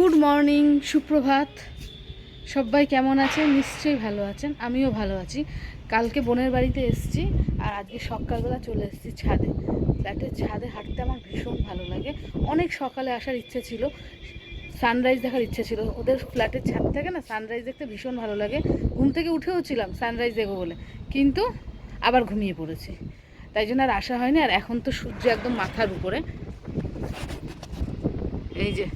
Good morning, সুপ্রভাত। সবাই কেমন আছেন? নিশ্চয়ই ভালো আছেন। আমিও ভালো আছি। কালকে বোনের বাড়িতে এসেছি আর আজকে সকালবেলা চলে এসেছি ছাদে। ফ্ল্যাটের ছাদে হাঁটতে আমার ভীষণ ভালো লাগে। অনেক সকালে আসার ইচ্ছে ছিল। সানরাইজ দেখার ইচ্ছে ছিল। ওদের ফ্ল্যাটের ছাদ থেকে না সানরাইজ দেখতে ভীষণ ভালো লাগে। ঘুম থেকে উঠেও ছিলাম সানরাইজ দেখব বলে। কিন্তু আবার ঘুমিয়ে পড়েছি। তাই জন্য আর আসা হয়নি। আর এখন তো সূর্য একদম মাথার উপরে। এই যে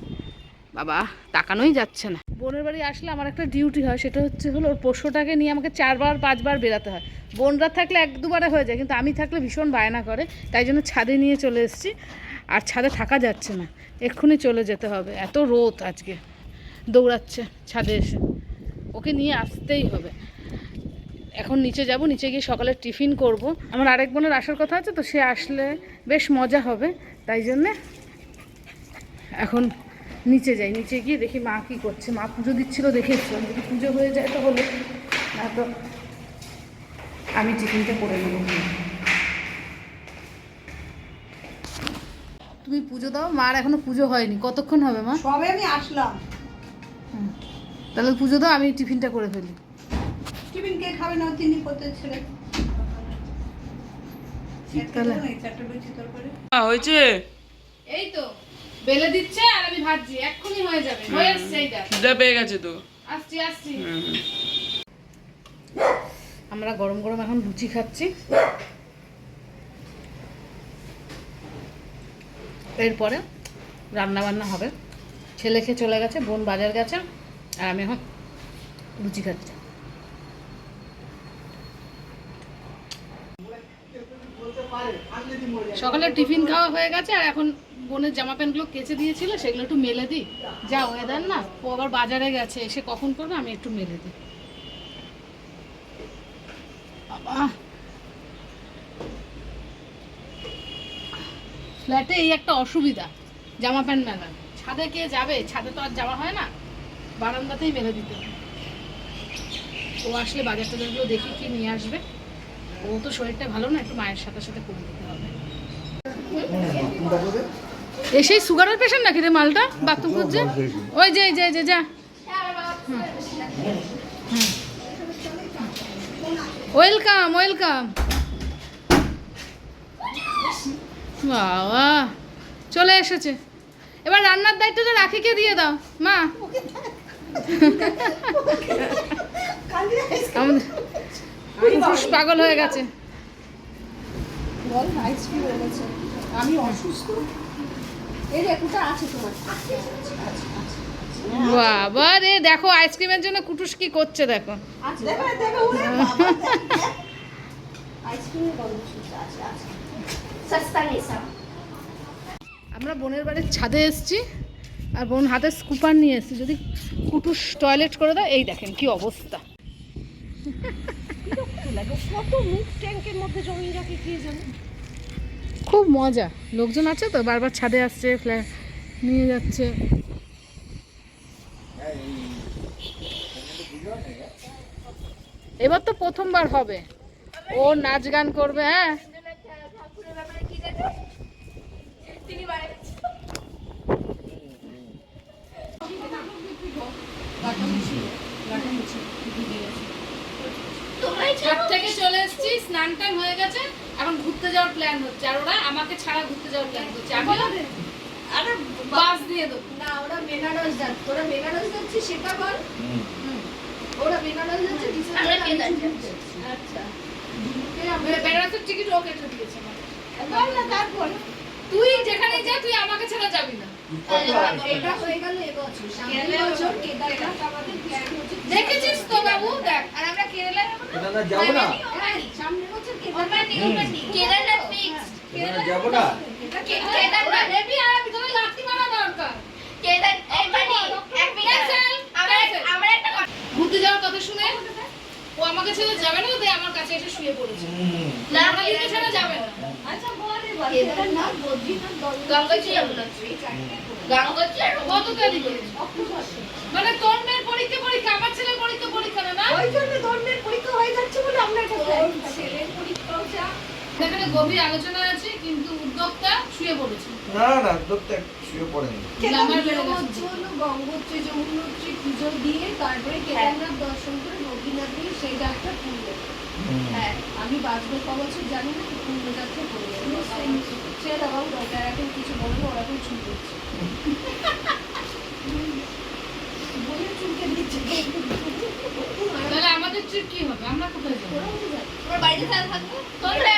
বাবা, তাকানোই যাচ্ছে না। বোনের বাড়ি আসলে আমার একটা ডিউটি হয়, সেটা হচ্ছে হলো ওর পোষ্যটাকে নিয়ে আমাকে চারবার, পাঁচবার বেরাতে হয়। বোনরা থাকলে এক দুবারে হয়ে যায়, কিন্তু আমি থাকলে ভীষণ বায়না করে, তাই জন্য ছাদে নিয়ে চলে এসেছি, আর ছাদে থাকা যাচ্ছে না। এক্ষুনি চলে যেতে হবে, এত রোদ আজকে। দৌড়াচ্ছে ছাদে এসে। ওকে নিয়ে আসতেই হবে। এখন নিচে যাব, নিচে গিয়ে সকালে টিফিন করব। আমার আরেক বোনের আসার কথা আছে তো, সে আসলে বেশ মজা হবে, তাই জন্যে এখন নিচে যাই নিচে গিয়ে দেখি মা কি করছে। মা পুজো দিচ্ছিল দেখেছিলাম যদি পুজো হয়ে যায় তো হলো না তো আমি টিফিনটা করে নেব। তুমি পুজো দাও মার এখনও পুজো হয়নি। কতক্ষণ হবে মা? সবে আমি আসলাম। তাহলে পুজো দাও আমি টিফিনটা করে ফেলি। টিফিন কে খাবে না তিনি করতে শীতকালে। তরকারি হয়েছে এই তো। বেলে দিচ্ছে আর আমি ভাজছি এক্ষুনি হয়ে যাবে হয়ে এসছে এইটা। খিদে পেয়ে গেছে তো। আসছি আসছি। আমরা গরম গরম এখন লুচি খাচ্ছি। এরপরে রান্না বান্না হবে। ছেলে খেয়ে চলে গেছে বোন বাজার গেছে আর আমি এখন লুচি খাচ্ছি। সকালে টিফিন খাওয়া হয়ে গেছে আর এখন বোনের জামা প্যান্টগুলো কেচে দিয়েছিল, সেগুলো একটু মেলে দিই। যা ওয়েদার না, ও আবার বাজারে গেছে, এসে কখন করবে আমি একটু মেলে দিই। ফ্ল্যাটে এই একটা অসুবিধা, জামা প্যান্ট মেলা ছাদে কে যাবে? ছাদে তো আর যাওয়া হয় না। বারান্দাতেই মেলে দিতে ও আসলে বাজার টাজারগুলো দেখি কি নিয়ে আসবে। ও তো শরীরটা ভালো না, একটু মায়ের সাথে সাথে করে দিতে হবে। এসেই সুগারের পেশেন্ট নাকি রে মালটা? বাথরুম খুঁজছে? ওই যে যে যে, যা। Welcome welcome. বাবা, চলে এসেছে। এবার রান্নার দায়িত্বটা রাখিকে দিয়ে দাও। মা। পাগল হয়ে গেছে। আমি অসুস্থ এই রেকুটা আছে তোমার বাবা রে দেখো আইসক্রিমের জন্য কুটুস কি করছে দেখো। আমরা বোনের বাড়ির ছাদে এসেছি আর বোন হাতে স্কুপার নিয়ে এসেছি। যদি কুটুস টয়লেট করে দেয় এই দেখেন কি অবস্থা। কত মুখ ট্যাঙ্কের মধ্যে জমি রাখে কে জানে? খুব মজা। লোকজন আছে তো বারবার ছাদে আসছে ফ্ল্যাট নিয়ে যাচ্ছে। এবার তো প্রথমবার হবে। ও নাচ গান করবে হ্যাঁ? থেকে চলে এসেছি স্নান টাইম হয়ে গেছে। ঘুরতে যাওয়ার প্ল্যান হচ্ছে। আর ওরা আমাকে ছাড়া ঘুরতে যাওয়ার প্ল্যান করছে। আমি আরে বাস দিয়ে দেবো। না ওরা বেনারস যাচ্ছে। ওরা বেনারস যাচ্ছে সেটা বল। ওরা বেনারস যাচ্ছে ডিসেম্বরে আমি ছুটি যাচ্ছি। আচ্ছা। আমরা- টিকিট ও কেটে দিয়েছে বল না তারপর। তুই যেখানে যা তুই আমাকে ছাড়া যাবি না। এটা হয়ে গেল এবছর সামনের বছর কেদারনাথ আমাদের প্ল্যান হচ্ছে দেখেছিস তো বাবু দেখ। আর আমরা কেরালায় যাব না? কেদারনাথ যাব না? হ্যাঁ, সামনের বছর কেদারনাথ। কেরালা fixed। কেদারনাথ যাব না? কেদারনাথ হেবি আর ভিতরে লাথি মারা দরকার। ঘুরতে যাওয়ার কথা শুনে ও আমাকে ছেড়ে যাবে না তাই আমার কাছে এসে শুয়ে পড়েছে। ছাড়া যাবে না আচ্ছা বল এবার কেদারনাথ বদ্রীনাথ কত তারিখ অক্টোবর মানে তোর পরীক্ষা পরীক্ষা আমার ছেলের পরীক্ষা পরীক্ষা না না ওই জন্য ধর্মের পরীক্ষা হয়ে যাচ্ছে বলে আমরা এটা ছেলের পরীক্ষাও যা সেখানে গভীর আলোচনা আছে কিন্তু উদ্যোক্তা শুয়ে না হলো গঙ্গোত্রী যমুনোত্রী পুজো দিয়ে তারপরে কেদারনাথ দর্শন করে দিয়ে সেই যাত্রা পুরো। হ্যাঁ আমি বাঁচবো ক বছর জানি না করে। সে দরকার এখন কিছু বলব ওরা এখন চুল করছে বলে চুলকে দিচ্ছে। তাহলে আমাদের ট্রিপ কি হবে? আমরা কোথায় যাব? ওরাও তো যায়। তোমার থাকব? তোমরা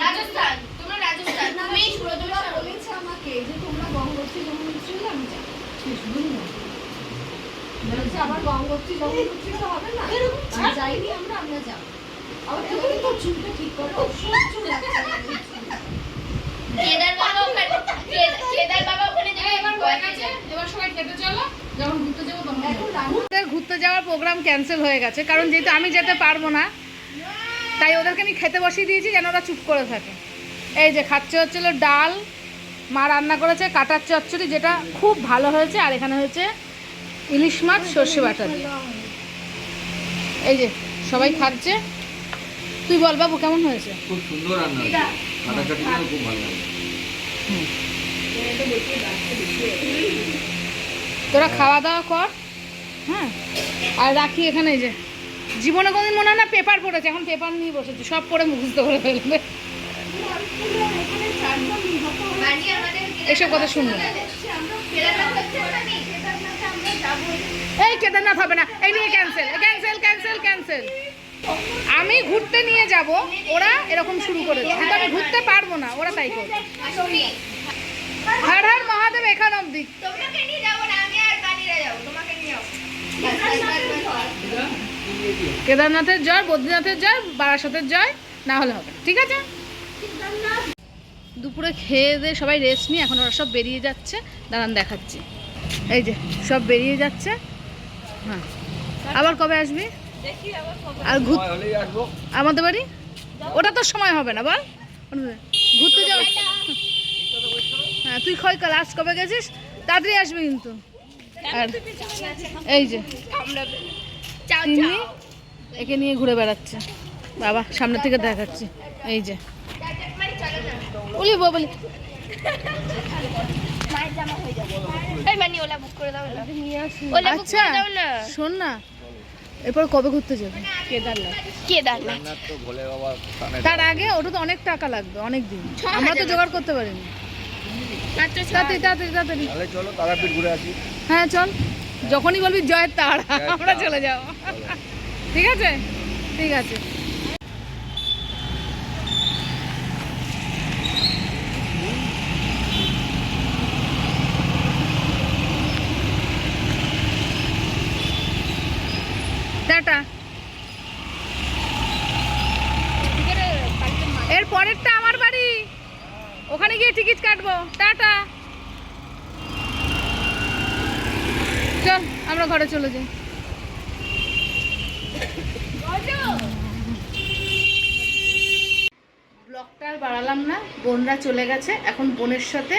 রাজস্থান। তোমরা রাজস্থান। তুমি সুরত বলেছে আমাকে যে তোমরা গঙ্গোত্রী যমুনোত্রী হলে আমি যাব। বলছে আবার গঙ্গোত্রী যমুনোত্রী তো হবে না? যাইনি আমরা আমরা যাব। ঘুরতে যাওয়ার প্রোগ্রাম ক্যান্সেল হয়ে গেছে, কারণ যেহেতু আমি যেতে পারব না, তাই ওদেরকে আমি খেতে বসিয়ে দিয়েছি যেন ওরা চুপ করে থাকে। এই যে খাচ্ছে হচ্ছিল ডাল, মা রান্না করেছে কাটার চচ্চড়ি, যেটা খুব ভালো হয়েছে, আর এখানে হয়েছে ইলিশ মাছ, সর্ষে বাটা দিয়ে। এই যে সবাই খাচ্ছে। তুই বল বাবু কেমন হয়েছে? খুব সুন্দর রান্না হয়েছে। কাটাকাটি করে খুব ভালো লাগে। তোরা খাওয়া দাওয়া কর হ্যাঁ? আর রাখি এখানে এই যে জীবনে কোনদিন মনে হয় না পেপার পড়েছে এখন পেপার নিয়ে বসেছি সব পড়ে মুখস্থ করে ফেলবে। এসব কথা শুনব এই কেদারনাথ হবে না এই নিয়ে ক্যান্সেল ক্যান্সেল ক্যান্সেল ক্যান্সেল আমি ঘুরতে নিয়ে যাব ওরা এরকম শুরু করেছে। কিন্তু আমি ঘুরতে পারব না ওরা তাই করবে। হর হর মহাদেব এখান অব্দি কেদারনাথের জয় বদ্রীনাথের জয় বারাসতের জয় না হলে হবে ঠিক আছে? দুপুরে খেয়ে দিয়ে সবাই রেস্ট নিয়ে এখন ওরা সব বেরিয়ে যাচ্ছে। দাঁড়ান দেখাচ্ছি। এই যে সব বেরিয়ে যাচ্ছে। হ্যাঁ। আবার কবে আসবি? আর আমাদের বাড়ি? ওটা তো সময় হবে না বল। ঘুরতে যাও। হ্যাঁ তুই খয় কাল আজ কবে গেছিস? তাড়াতাড়ি আসবি কিন্তু। আর এই যে। একে নিয়ে ঘুরে বেড়াচ্ছে। বাবা সামনে থেকে দেখাচ্ছি। এই যে। বলি বলি মায়ের জামা হয়ে যাবে। এই মানি ওলা বুক করে দাও না। ওলা বুক আচ্ছা করে দাও না। শোন না। এরপর কবে ঘুরতে যাবে? কেদারনাথ। কেদারনাথ। তার আগে ওটা তো অনেক টাকা লাগবে অনেক দিন আমরা তো জোগাড় করতে পারিনি। তাড়াতাড়ি তাড়াতাড়ি তাড়াতাড়ি। চলো তারাপীঠ ঘুরে আসি। হ্যাঁ চল। যখনই বলবি জয় তাড়া আমরা চলে যাব। ঠিক আছে? ঠিক আছে টাটা এর পরেরটা আমার বাড়ি। ওখানে গিয়ে টিকিট কাটবো। টাটা। চল, আমরা ঘরে চলে যাই। ব্লগটা আর বাড়ালাম না, বোনরা চলে গেছে। এখন বোনের সাথে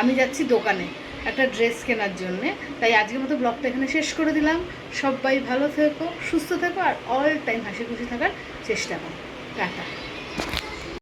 আমি যাচ্ছি দোকানে, একটা ড্রেস কেনার জন্যে। তাই আজকের মতো ব্লগটা এখানে শেষ করে দিলাম। সবাই ভালো থেকো, সুস্থ থেকো, আর অল টাইম হাসি খুশি থাকার চেষ্টা করো। টাটা।